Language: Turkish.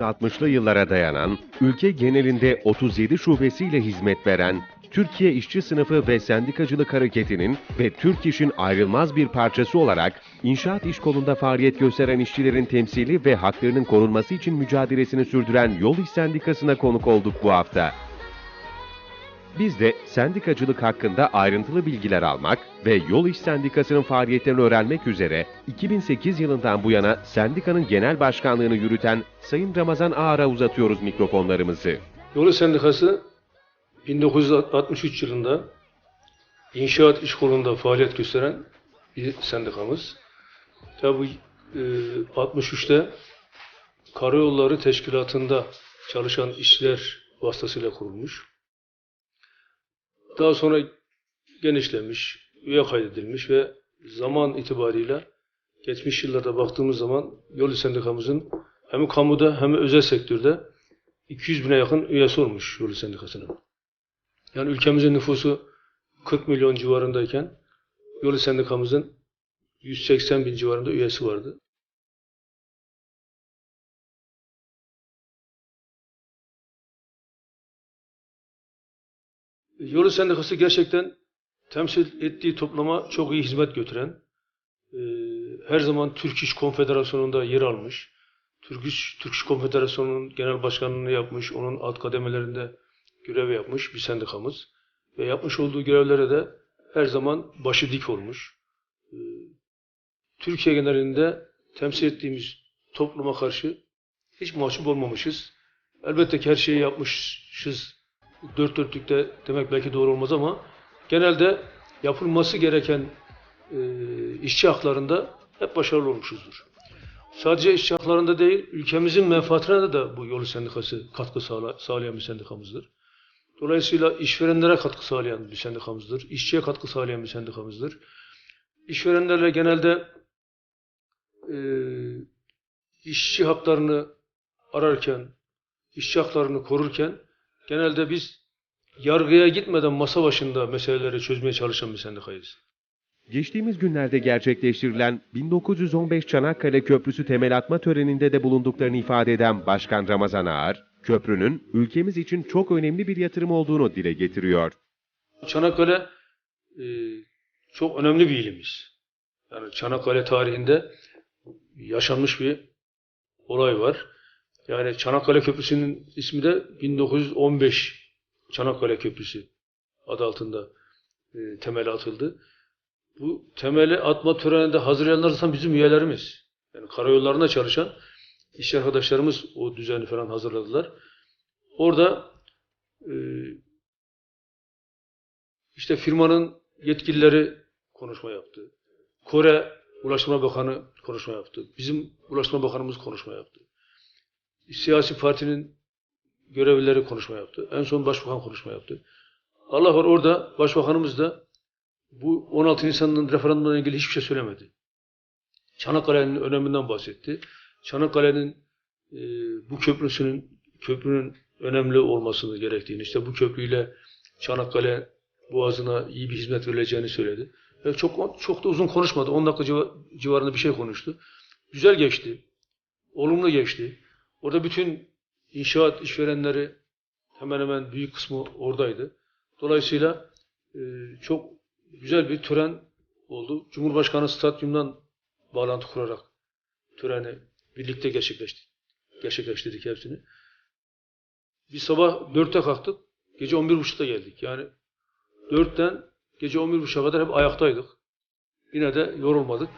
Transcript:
60'lı yıllara dayanan, ülke genelinde 37 şubesiyle hizmet veren Türkiye İşçi Sınıfı ve Sendikacılık Hareketi'nin ve Türk İş'in ayrılmaz bir parçası olarak inşaat iş kolunda faaliyet gösteren işçilerin temsili ve haklarının korunması için mücadelesini sürdüren Yol İş Sendikası'na konuk olduk bu hafta. Biz de sendikacılık hakkında ayrıntılı bilgiler almak ve Yol İş Sendikası'nın faaliyetlerini öğrenmek üzere 2008 yılından bu yana sendikanın genel başkanlığını yürüten Sayın Ramazan Ağar'a uzatıyoruz mikrofonlarımızı. Yolu Sendikası 1963 yılında inşaat iş kolunda faaliyet gösteren bir sendikamız. Tabi e, 63'te Karayolları Teşkilatı'nda çalışan işçiler vasıtasıyla kurulmuş. Daha sonra genişlemiş, üye kaydedilmiş ve zaman itibariyle geçmiş yıllarda baktığımız zaman Yolu Sendikamızın hem kamuda hem özel sektörde 200 bine yakın üyesi olmuş Yolu Sendikası'nın. Yani ülkemizin nüfusu 40 milyon civarındayken Yolu Sendikamızın 180 bin civarında üyesi vardı. Yolu Sendikası gerçekten temsil ettiği toplama çok iyi hizmet götüren, e, her zaman Türk İş Konfederasyonu'nda yer almış, Türk İş, Türk İş Konfederasyonu'nun genel başkanlığını yapmış, onun alt kademelerinde görev yapmış bir sendikamız. Ve yapmış olduğu görevlere de her zaman başı dik olmuş. E, Türkiye genelinde temsil ettiğimiz topluma karşı hiç mahcup olmamışız. Elbette ki her şeyi yapmışız. Dört dörtlükte demek belki doğru olmaz ama genelde yapılması gereken e, işçi haklarında hep başarılı olmuşuzdur. Sadece işçi haklarında değil, ülkemizin menfaatine de, de bu yolu sendikası katkı sağla, sağlayan bir sendikamızdır. Dolayısıyla işverenlere katkı sağlayan bir sendikamızdır. İşçiye katkı sağlayan bir sendikamızdır. İşverenlerle genelde e, işçi haklarını ararken, işçi haklarını korurken genelde biz yargıya gitmeden masa başında meseleleri çözmeye çalışan bir sendikayız. Geçtiğimiz günlerde gerçekleştirilen 1915 Çanakkale Köprüsü temel atma töreninde de bulunduklarını ifade eden Başkan Ramazan Ağar, köprünün ülkemiz için çok önemli bir yatırım olduğunu dile getiriyor. Çanakkale e, çok önemli bir ilimiz. Yani Çanakkale tarihinde yaşanmış bir olay var. Yani Çanakkale Köprüsü'nün ismi de 1915 Çanakkale Köprüsü adı altında e, temeli atıldı. Bu temeli atma töreninde hazırlayanlar zaten bizim üyelerimiz. Yani karayollarında çalışan iş arkadaşlarımız o düzeni falan hazırladılar. Orada e, işte firmanın yetkilileri konuşma yaptı. Kore Ulaştırma Bakanı konuşma yaptı. Bizim Ulaştırma Bakanımız konuşma yaptı. Siyasi partinin görevlileri konuşma yaptı. En son Başbakan konuşma yaptı. Allah var orada Başbakanımız da bu 16 Nisan'ın referandumla ilgili hiçbir şey söylemedi. Çanakkale'nin öneminden bahsetti. Çanakkale'nin e, bu köprüsünün köprünün önemli olmasını gerektiğini, işte bu köprüyle Çanakkale Boğazı'na iyi bir hizmet verileceğini söyledi. Ve çok çok da uzun konuşmadı. 10 dakika civa- civarında bir şey konuştu. Güzel geçti. Olumlu geçti. Orada bütün inşaat işverenleri hemen hemen büyük kısmı oradaydı. Dolayısıyla e, çok güzel bir tören oldu. Cumhurbaşkanı stadyumdan bağlantı kurarak töreni birlikte gerçekleşti. Gerçekleştirdik hepsini. Biz sabah 4'te kalktık. Gece 11.30'da geldik. Yani 4'ten gece 11.30'a kadar hep ayaktaydık. Yine de yorulmadık.